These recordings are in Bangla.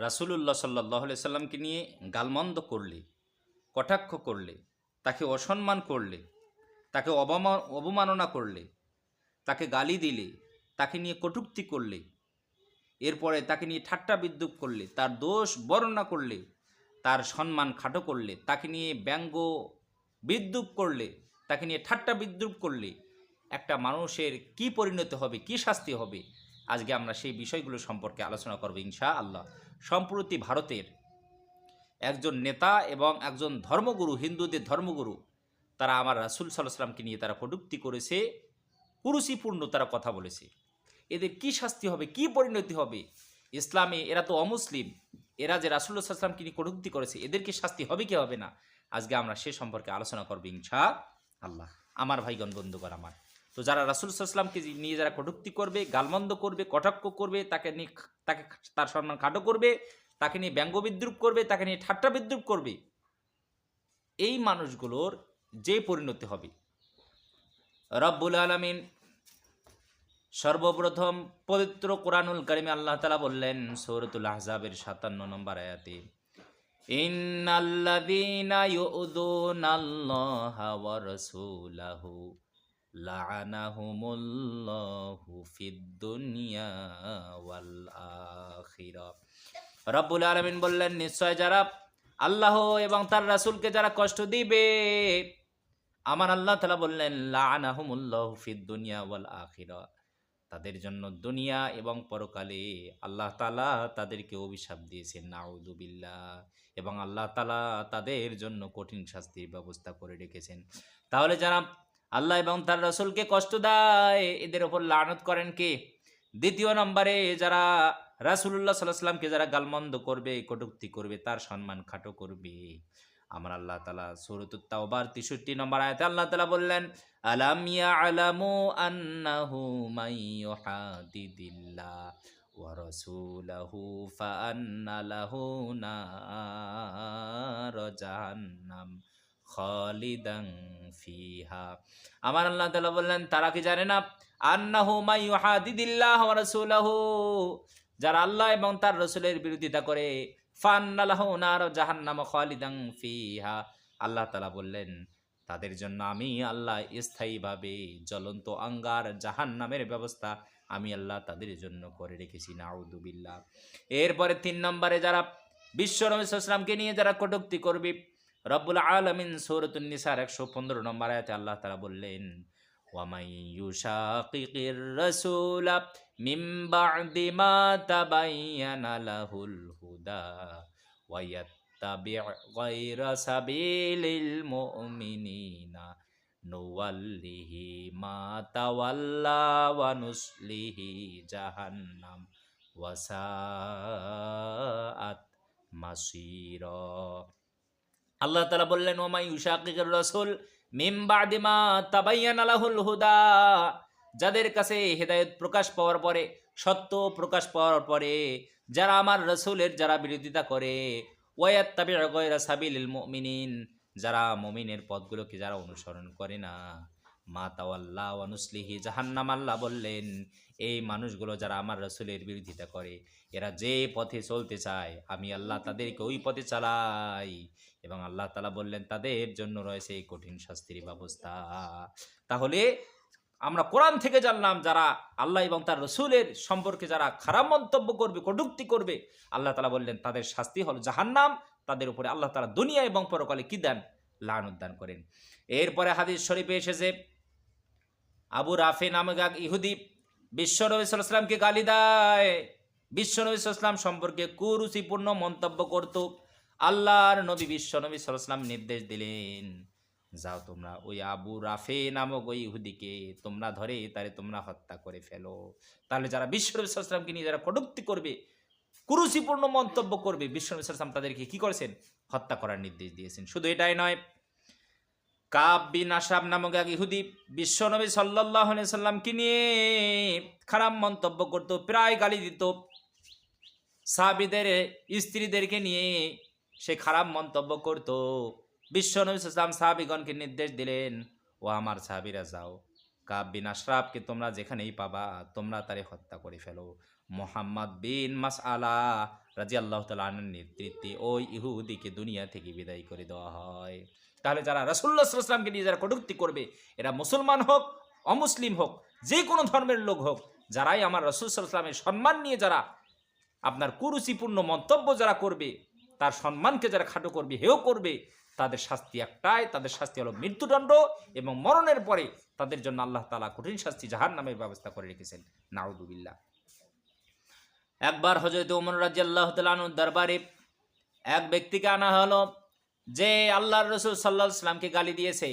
রাসুলুল্লাহ সাল্লাহ সাল্লামকে নিয়ে গালমন্দ করলে, কটাক্ষ করলে, তাকে অসম্মান করলে, তাকে অবমা, অবমাননা করলে, তাকে গালি দিলে, তাকে নিয়ে কটুক্তি করলে, এরপরে তাকে নিয়ে ঠাট্টা বিদ্রুপ করলে, তার দোষ বর্ণনা করলে, তার সম্মান খাটো করলে, তাকে নিয়ে ব্যঙ্গ বিদ্রুপ করলে, তাকে নিয়ে ঠাট্টা বিদ্রুপ করলে, একটা মানুষের কি পরিণতি হবে, কি শাস্তি হবে আজকে আমরা সেই বিষয়গুলো সম্পর্কে আলোচনা করব ইনশা আল্লাহ সম্প্রতি ভারতের একজন নেতা এবং একজন ধর্মগুরু, হিন্দুদের ধর্মগুরু, তারা আমার রাসুল সাল্লাহ নিয়ে তারা কটূক্তি করেছে, কুরুচিপূর্ণ তারা কথা বলেছে। এদের কি শাস্তি হবে, কি পরিণতি হবে? ইসলামে এরা তো অমুসলিম, এরা যে রাসুল্লাহ সাল্লামকে নিয়ে কটূক্তি করেছে, এদের কি শাস্তি হবে কি হবে না? আজকে আমরা সে সম্পর্কে আলোচনা করব ইনশা আল্লাহ আমার ভাইগণ, বন্ধুগণ আমার তো যারা রাসুল সাল্লামকে নিয়ে যারা কটুক্তি করবে, গালমন্দ করবে, কটাক্ষ করবে, তাকে নিয়ে তাকে তার সম্মান খাটো করবে, তাকে নিয়ে ব্যঙ্গ বিদ্রুপ করবে, তাকে নিয়ে ঠাট্টা বিদ্রুপ করবে, এই মানুষগুলোর যে পরিণতি হবে? রব্বুল আলমিন সর্বপ্রথম পবিত্র কোরআনুল কারিমে আল্লাহ তালা বললেন, সৌরতুল আহজাবের সাতান্ন নম্বর আয়াতে, ইন্নাল্লাযীনা ইউযুনাল্লাহা ওয়া রাসূলাহু লাআনাহুমুল্লাহু ফিদ দুনিয়া ওয়াল আখিরাহ রব্বুল আলামিন বললেন, নিশ্চয় যারা আল্লাহ এবং তার রাসূলকে যারা কষ্ট দিবে, আমার আল্লাহ তাআলা বললেন লাআনাহুমুল্লাহু ফিদ দুনিয়া ওয়াল আখিরাহ তাদের জন্য দুনিয়া এবং পরকালে আল্লাহ তালা তাদেরকে অভিশাপ দিয়েছেন নাউদুবিল্লাহ এবং আল্লাহ তালা তাদের জন্য কঠিন শাস্তির ব্যবস্থা করে রেখেছেন। তাহলে যারা আল্লাহ এবং তার রসুলকে কষ্ট দেয়। এদের ওপর লানত করেন কে? দ্বিতীয় নম্বরে যারা রাসুল্লাহ সাল্লাহ সাল্লামকে যারা গালমন্দ করবে, কটুক্তি করবে, তার সম্মান খাটো করবে। আমার আল্লাহ তালা সুরতুত তাওবার তেষট্টি নম্বর আয়তে আল্লাহ তালা বললেন, আলাম ইয়ালামু আন্নাহু মাইয়ুহাদিদিল্লাহ ওয়া রাসূলাহু ফাআন্না লাহু নার জাহান্নাম। খালিদান ফিহা। আমার আল্লাহ তাআলা বললেন, তারা কি জানে না? আন্নাহু মাইয়ুহাদিদিল্লাহ ওয়া রাসূলাহু। যারা আল্লাহ এবং তার রসুলের বিরোধিতা করে, ফান্না লাহু নার জাহান্নাম খালিদান ফিহা। আল্লাহ তাআলা বললেন, তাদের জন্য আমি আল্লাহ স্থায়ীভাবে জ্বলন্ত আঙ্গার জাহান নামের ব্যবস্থা আমি আল্লাহ তাদের জন্য করে রেখেছি নাউদুবিল্লাহ এরপরে তিন নম্বরে যারা বিশ্ব রমেশামকে নিয়ে যারা কটুক্তি করবে রব্বুল আলমিন সৌরতুন্নিসার একশো পনেরো নম্বর আয়াতে আল্লাহ তারা বললেন ওয়ামাই ইউশাকিকির রাসূলা মিন বা'দি মা তাবায়্যানা লাহুল হুদা ওয়া يتبع غير سبيل المؤمنين نوله ما تولى ونسله جهنم وساءت মাসিরা আল্লাহ তালা বললেন ওমাই ইউশাকিকের রসুল মিমবাদিমা তাবাইয়ান আলাহুল হুদা। যাদের কাছে হেদায়ত প্রকাশ পাওয়ার পরে, সত্য প্রকাশ পাওয়ার পরে যারা আমার রসুলের যারা বিরোধিতা করে ওয়াত্তাবি গয়রা সাবিল যারা মমিনের পদগুলোকে যারা অনুসরণ করে না। মা তাওয়াল্লাহ অনুসলিহি জাহান্নাম, আল্লাহ বললেন, এই মানুষগুলো যারা আমার রসুলের বিরোধিতা করে, এরা যে পথে চলতে চায়, আমি আল্লাহ তাদেরকে ওই পথে চালাই। এবং আল্লাহ তালা বললেন, তাদের জন্য রয়েছে এই কঠিন শাস্তির ব্যবস্থা। তাহলে আমরা কোরআন থেকে জানলাম, যারা আল্লাহ এবং তার রসুলের সম্পর্কে যারা খারাপ মন্তব্য করবে, কটুক্তি করবে, আল্লাহ তালা বললেন, তাদের শাস্তি হল জাহান্নাম, তাদের উপরে আল্লাহ তালা দুনিয়া এবং পরকালে কি দেন লান উদ্যান করেন। এরপরে হাদিস শরীফে এসেছে আবু রাফে নামক এক ইহুদি বিশ্বনবী সাল্লামকে গালি দেয়। বিশ্বনবী সাল্লাম সম্পর্কে কুরুচিপূর্ণ মন্তব্য করত। আল্লাহর নবী বিশ্বনবী সাল্লাম নির্দেশ দিলেন, যাও তোমরা ওই আবু রাফে নামক ওই ইহুদিকে তোমরা ধরে, তারে তোমরা হত্যা করে ফেলো। তাহলে যারা বিশ্বনবী সাল্লামকে নিয়ে যারা কটুক্তি করবে, কুরুচিপূর্ণ মন্তব্য করবে বিশ্বনবী সাল্লাম তাদেরকে কি করেছেন? হত্যা করার নির্দেশ দিয়েছেন। শুধু এটাই নয় কাব বিন আসাব নামক এক ইহুদি বিশ্বনবী সাল্লাহ সাল্লামকে নিয়ে খারাপ মন্তব্য করতো, প্রায় গালি দিত। সাহাবিদের, স্ত্রীদেরকে নিয়ে সে খারাপ মন্তব্য করত। বিশ্বনবী সাল্লাম সাহাবিগণকে নির্দেশ দিলেন, ও আমার সাহাবিরা যাও, কাব বিন আশরাফকে তোমরা যেখানেই পাবা, তোমরা তারে হত্যা করে ফেলো। মোহাম্মদ বিন মাস আলা রাজি আল্লাহ তালার নেতৃত্বে ওই ইহুদিকে দুনিয়া থেকে বিদায় করে দেওয়া হয়। তাহলে যারা রাসুল্লাহ সাল্লামকে নিয়ে যারা কটুক্তি করবে, এরা মুসলমান হোক, অমুসলিম হোক যে কোনো ধর্মের লোক হোক, যারাই আমার রসুল সাল্লামের সম্মান নিয়ে যারা আপনার কুরুচিপূর্ণ মন্তব্য যারা করবে, তার সম্মানকে যারা খাটো করবে হেও করবে, তাদের শাস্তি একটাই, তাদের শাস্তি হলো মৃত্যুদণ্ড এবং মরণের পরে তাদের জন্য আল্লাহ তালা কঠিন শাস্তি জাহান নামের ব্যবস্থা করে রেখেছেন। নাউদুবিল্লাহ একবার হজরত ওমর রাজি আল্লাহ তালুর দরবারে এক ব্যক্তিকে আনা হলো। যে আল্লাহর রসুল সাল্লাহ সাল্লামকে গালি দিয়েছে,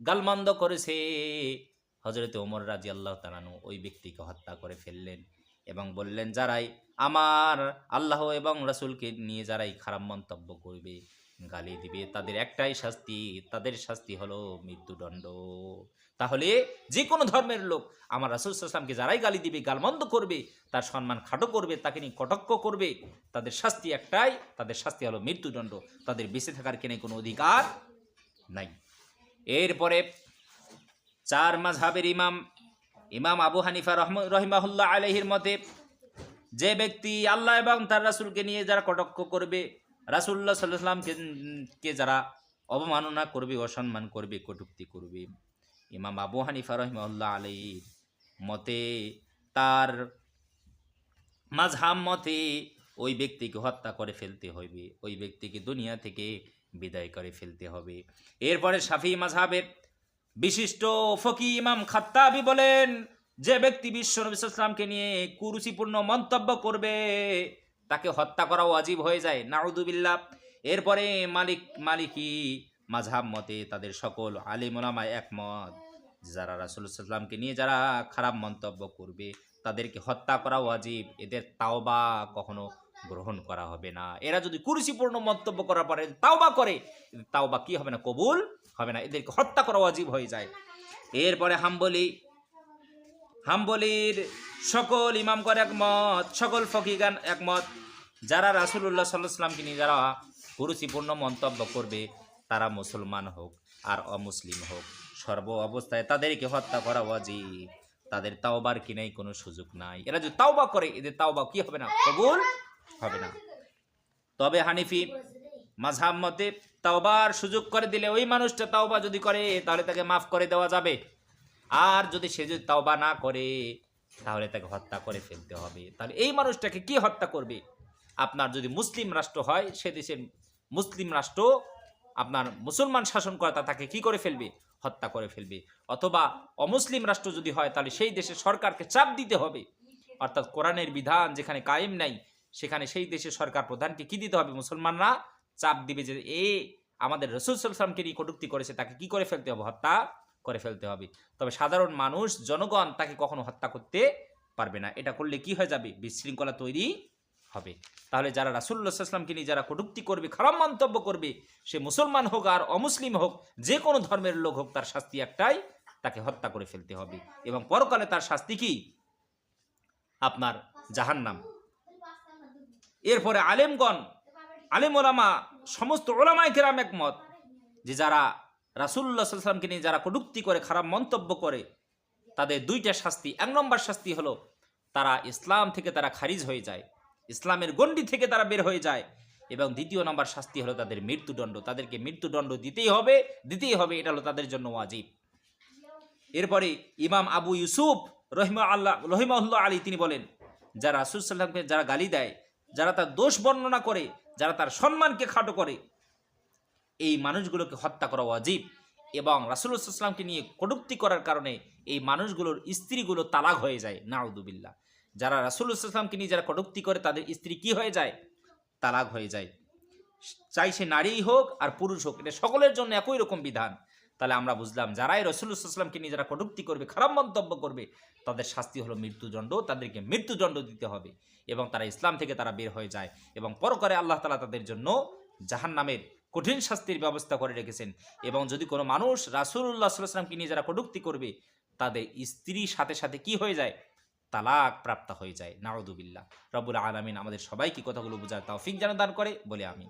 গালমন্দ করেছে। হজরত ওমর রাজি আল্লাহ তালানু ওই ব্যক্তিকে হত্যা করে ফেললেন এবং বললেন, যারাই আমার আল্লাহ এবং রাসূলকে নিয়ে যারাই খারাপ মন্তব্য করবে গালি দিবে। তাদের একটাই শাস্তি, তাদের শাস্তি হলো মৃত্যুদণ্ড। তাহলে যে কোনো ধর্মের লোক, আমার রাসুল সাল্লামকে যারাই গালি দিবে, গালমন্দ করবে, তার সম্মান খাটো করবে, তাকে নিয়ে কটক্ষ করবে, তাদের শাস্তি একটাই, তাদের শাস্তি হলো মৃত্যুদণ্ড। তাদের বেঁচে থাকার কেনে কোনো অধিকার নাই। এরপরে চার মাঝহাবের ইমাম ইমাম আবু হানিফা রহম, রহিমাহুল্লাহ আলহির মতে, যে ব্যক্তি আল্লাহ এবং তার রাসুলকে নিয়ে যারা কটক্ষ করবে রাসুল্লাহ সাল্লাহ সাল্লামকে কে যারা অবমাননা করবে, অসম্মান করবে, কটুক্তি করবে, ইমাম আবু হানিফা রহিমাহুল্লাহ আলহির মতে তার মাঝহাম মতে ওই ব্যক্তিকে হত্যা করে ফেলতে হবে, ওই ব্যক্তিকে দুনিয়া থেকে বিদায় করে ফেলতে হবে। এরপরে শাফি মাঝহাবের বিশিষ্ট ফকি ইমাম খাত্তাবি বলেন, যে ব্যক্তি বিশ্ব নবী নিয়ে কুরুচিপূর্ণ মন্তব্য করবে তাকে হত্যা করা ওয়াজিব হয়ে যায়। নাউদুবিল্লাহ এরপরে মালিক, মালিকি মাঝহাব মতে তাদের সকল আলিমোলামায় একমত। যারা রাসুলসাল্লামকে নিয়ে যারা খারাপ মন্তব্য করবে, তাদেরকে হত্যা করা ওয়াজিব। এদের তাওবা কখনো গ্রহণ করা হবে না। এরা যদি কুরুচিপূর্ণ মন্তব্য করার পরে তাওবা করে, তাওবা কি হবে না? কবুল হবে না। এদেরকে হত্যা করা ওয়াজিব হয়ে যায়। এরপরে হাম্বলি, হাম্বলির সকল ইমাম করে একমত, সকল ফকিগান একমত। যারা রাসুল্লাহ সাল্লাহ সাল্লামকে নিয়ে যারা কুরুচিপূর্ণ মন্তব্য করবে, তারা মুসলমান হোক আর অমুসলিম হোক, সর্ব অবস্থায় তাদেরকে হত্যা করা ওয়াজিব। তাদের তাওবার কিনাই কোনো সুযোগ নাই। এরা যদি তাওবা করে, এদের তাওবা কি হবে না? কবুল হবে না। তবে হানিফি মাঝহাব মতে তাওবার সুযোগ করে দিলে ওই মানুষটা তাওবা যদি করে, তাহলে তাকে মাফ করে দেওয়া যাবে। আর যদি সে যদি তাওবা না করে, তাহলে তাকে হত্যা করে ফেলতে হবে। তাহলে এই মানুষটাকে কি হত্যা করবে? আপনার যদি মুসলিম রাষ্ট্র হয়, সে দেশের মুসলিম রাষ্ট্র আপনার মুসলমান শাসন কর্তা তাকে কি করে ফেলবে? হত্যা করে ফেলবে। অথবা অমুসলিম রাষ্ট্র যদি হয়, তাহলে সেই দেশের সরকারকে চাপ দিতে হবে। অর্থাৎ কোরআনের বিধান যেখানে কায়েম নাই, সেখানে সেই দেশের সরকার প্রধানকে কি দিতে হবে? মুসলমানরা চাপ দিবে যে, এ, আমাদের রসুল সাল্লামকে নিয়ে কটুক্তি করেছে, তাকে কি করে ফেলতে হবে? হত্যা করে ফেলতে হবে। তবে সাধারণ মানুষ, জনগণ তাকে কখনো হত্যা করতে পারবে না। এটা করলে কি হয়ে যাবে? বিশৃঙ্খলা তৈরি হবে। তাহলে যারা রাসুল্লাহামকে নিয়ে যারা কটুক্তি করবে, খারাপ মন্তব্য করবে, সে মুসলমান হোক আর অমুসলিম হোক, যে কোনো ধর্মের লোক হোক, তার শাস্তি একটাই, তাকে হত্যা করে ফেলতে হবে। এবং পরকালে তার শাস্তি কি? আপনার জাহান্নাম। এরপরে আলেমগণ আলেম ওলামা সমস্ত ওলামায় কেরাম একমত যে যারা রাসুল্লাহ সাল্লামকে নিয়ে যারা কটুক্তি করে, খারাপ মন্তব্য করে, তাদের দুইটা শাস্তি, এক নম্বর শাস্তি হলো তারা ইসলাম থেকে তারা খারিজ হয়ে যায়। ইসলামের গণ্ডি থেকে তারা বের হয়ে যায়। এবং দ্বিতীয় নম্বর শাস্তি হলো তাদের মৃত্যুদণ্ড। তাদেরকে মৃত্যুদণ্ড দিতেই হবে দিতেই হবে, এটা হলো তাদের জন্য ওয়াজিব। এরপরে ইমাম আবু ইউসুফ রহিমা আল্লাহ রহিমাউল্লাহ আলী তিনি বলেন, যারা রাসুল সাল্লামকে যারা গালি দেয়, যারা তার দোষ বর্ণনা করে, যারা তার সম্মানকে খাটো করে, এই মানুষগুলোকে হত্যা করা ওয়াজিব। এবং রাসুল্লাহামকে নিয়ে কটুক্তি করার কারণে এই মানুষগুলোর স্ত্রীগুলো তালাক হয়ে যায় নাউদুবিল্লা যারা রাসুল্লাহামকে নিয়ে যারা কটুক্তি করে, তাদের স্ত্রী কি হয়ে যায়? তালাক হয়ে যায়। চাই সে নারীই হোক আর পুরুষ হোক, এটা সকলের জন্য একই রকম বিধান। তাহলে আমরা বুঝলাম, যারাই রসুল্লাহামকে নিয়ে যারা কটুক্তি করবে, খারাপ মন্তব্য করবে, তাদের শাস্তি হলো মৃত্যুদণ্ড, তাদেরকে মৃত্যুদণ্ড দিতে হবে এবং তারা ইসলাম থেকে তারা বের হয়ে যায় এবং পরকারে আল্লাহ তালা তাদের জন্য জাহান নামের কঠিন শাস্তির ব্যবস্থা করে রেখেছেন এবং যদি কোনো মানুষ রাসুল্লাহ সাল্লামকে নিয়ে যারা কটুক্তি করবে, তাদের স্ত্রীর সাথে সাথে কি হয়ে যায়? তালাক প্রাপ্ত হয়ে যায়। নাউদুবিল্লা রবুল আলমিন আমাদের সবাইকে কথাগুলো বোঝার তাও ফিক যেন দান করে। বলে আমি